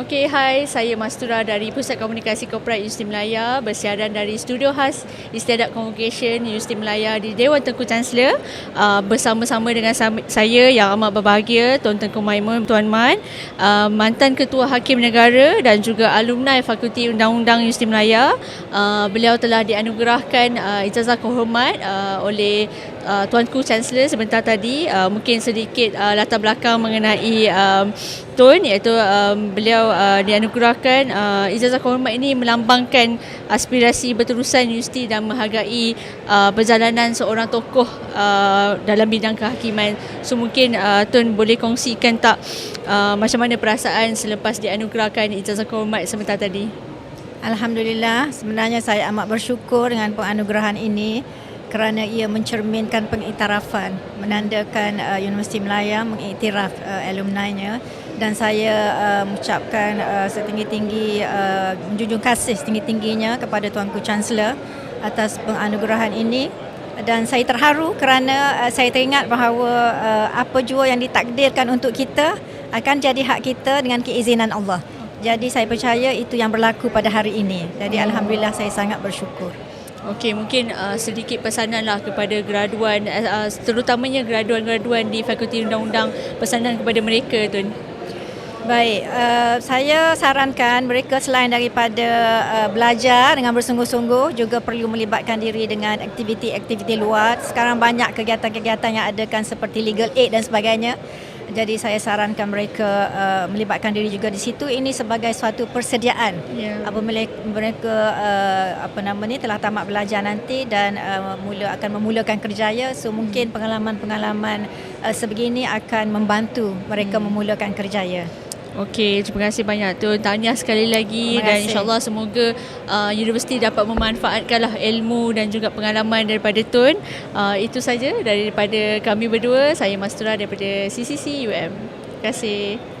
Okey, hai. Saya Mastura dari Pusat Komunikasi Korporat Universiti Melaya bersiaran dari studio khas Istiadat Convocation Universiti Melaya di Dewan Tengku Chancellor uh, bersama-sama dengan saya yang amat berbahagia Tuan Tengku Maimun Tuan Man, uh, mantan Ketua Hakim Negara dan juga alumni Fakulti Undang-Undang Universiti Melaya. Uh, beliau telah dianugerahkan uh, ijazah kehormat uh, oleh uh, Tuanku Chancellor sebentar tadi. Uh, mungkin sedikit uh, latar belakang mengenai um, Tun iaitu um, beliau uh, dianugerahkan uh, ijazah kehormat ini melambangkan aspirasi berterusan universiti dan menghargai uh, perjalanan seorang tokoh uh, dalam bidang kehakiman. So mungkin uh, Tun boleh kongsikan tak uh, macam mana perasaan selepas dianugerahkan ijazah kehormat sebentar tadi? Alhamdulillah, sebenarnya saya amat bersyukur dengan penganugerahan ini kerana ia mencerminkan pengiktirafan menandakan uh, Universiti Melaya mengiktiraf uh, alumni-nya dan saya uh, mengucapkan uh, setinggi-tinggi uh, menjunjung kasih setinggi-tingginya kepada Tuanku Chancellor atas penganugerahan ini dan saya terharu kerana uh, saya teringat bahawa uh, apa jua yang ditakdirkan untuk kita akan jadi hak kita dengan keizinan Allah. Jadi saya percaya itu yang berlaku pada hari ini. Jadi alhamdulillah saya sangat bersyukur. Okey, mungkin uh, sedikit pesanan lah kepada graduan, uh, terutamanya graduan-graduan di Fakulti Undang-Undang, pesanan kepada mereka tu. Baik, uh, saya sarankan mereka selain daripada uh, belajar dengan bersungguh-sungguh juga perlu melibatkan diri dengan aktiviti-aktiviti luar. Sekarang banyak kegiatan-kegiatan yang adakan seperti legal aid dan sebagainya. Jadi saya sarankan mereka uh, melibatkan diri juga di situ. Ini sebagai suatu persediaan yeah. apabila mereka uh, apa nama ni telah tamat belajar nanti dan uh, mula akan memulakan kerjaya. So mungkin hmm. pengalaman-pengalaman uh, sebegini akan membantu mereka hmm. memulakan kerjaya. Okey, terima kasih banyak tu. Tahniah sekali lagi dan insyaAllah semoga uh, universiti dapat memanfaatkanlah ilmu dan juga pengalaman daripada Tun. Uh, itu saja daripada kami berdua. Saya Mastura daripada CCC UM. Terima kasih.